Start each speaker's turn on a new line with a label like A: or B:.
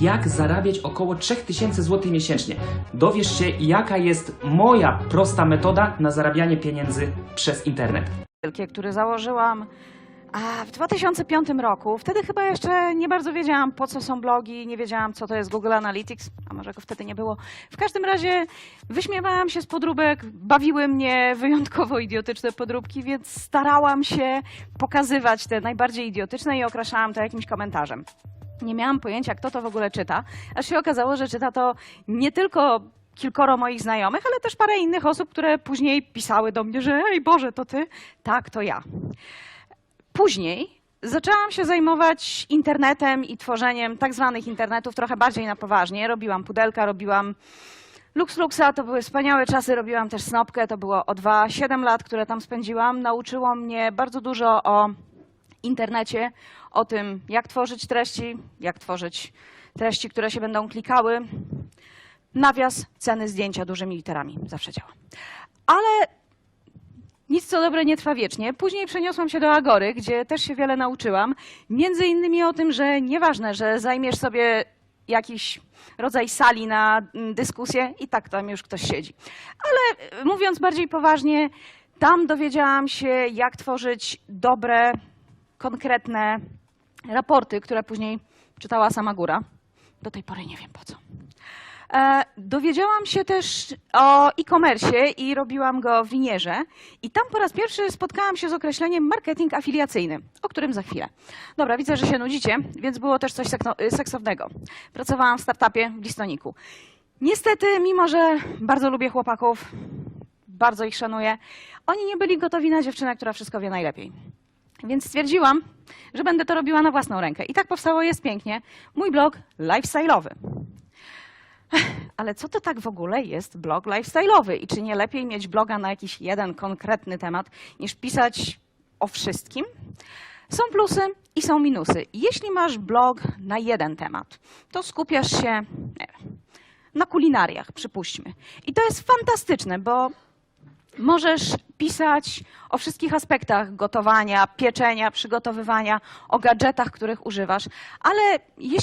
A: jak zarabiać około 3000 zł miesięcznie. Dowiesz się, jaka jest moja prosta metoda na zarabianie pieniędzy przez internet.
B: wielkie, który założyłam a, w 2005 roku. Wtedy chyba jeszcze nie bardzo wiedziałam, po co są blogi, nie wiedziałam, co to jest Google Analytics, a może go wtedy nie było. W każdym razie wyśmiewałam się z podróbek, bawiły mnie wyjątkowo idiotyczne podróbki, więc starałam się pokazywać te najbardziej idiotyczne i okraszałam to jakimś komentarzem. Nie miałam pojęcia, kto to w ogóle czyta, aż się okazało, że czyta to nie tylko kilkoro moich znajomych, ale też parę innych osób, które później pisały do mnie, że ej Boże, to ty? Tak, to ja. Później zaczęłam się zajmować internetem i tworzeniem tak zwanych internetów trochę bardziej na poważnie. Robiłam pudelka, robiłam LuxLuxa, to były wspaniałe czasy, robiłam też Snopkę, to było o 2-7 lat, które tam spędziłam. Nauczyło mnie bardzo dużo o internecie, o tym, jak tworzyć treści, jak tworzyć treści, które się będą klikały. Nawias, ceny, zdjęcia dużymi literami, zawsze działa. Ale nic co dobre nie trwa wiecznie. Później przeniosłam się do Agory, gdzie też się wiele nauczyłam. Między innymi o tym, że nieważne, że zajmiesz sobie jakiś rodzaj sali na mm, dyskusję i tak tam już ktoś siedzi. Ale y, mówiąc bardziej poważnie, tam dowiedziałam się, jak tworzyć dobre, konkretne raporty, które później czytała sama góra. Do tej pory nie wiem po co. E, Dowiedziałam się też o e-commerce i robiłam go w Linierze. I tam po raz pierwszy spotkałam się z określeniem marketing afiliacyjny, o którym za chwilę. Dobra, widzę, że się nudzicie, więc było też coś y, seksownego. Pracowałam w startupie w Listoniku. Niestety, mimo że bardzo lubię chłopaków, bardzo ich szanuję, oni nie byli gotowi na dziewczynę, która wszystko wie najlepiej. Więc stwierdziłam, że będę to robiła na własną rękę. I tak powstało Jest Pięknie, mój blog lifestyle'owy. Ale co to tak w ogóle jest blog lifestyle'owy i czy nie lepiej mieć bloga na jakiś jeden konkretny temat, niż pisać o wszystkim? Są plusy i są minusy. Jeśli masz blog na jeden temat, to skupiasz się na kulinariach, przypuśćmy. I to jest fantastyczne, bo możesz pisać o wszystkich aspektach gotowania, pieczenia, przygotowywania, o gadżetach, których używasz, ale jeśli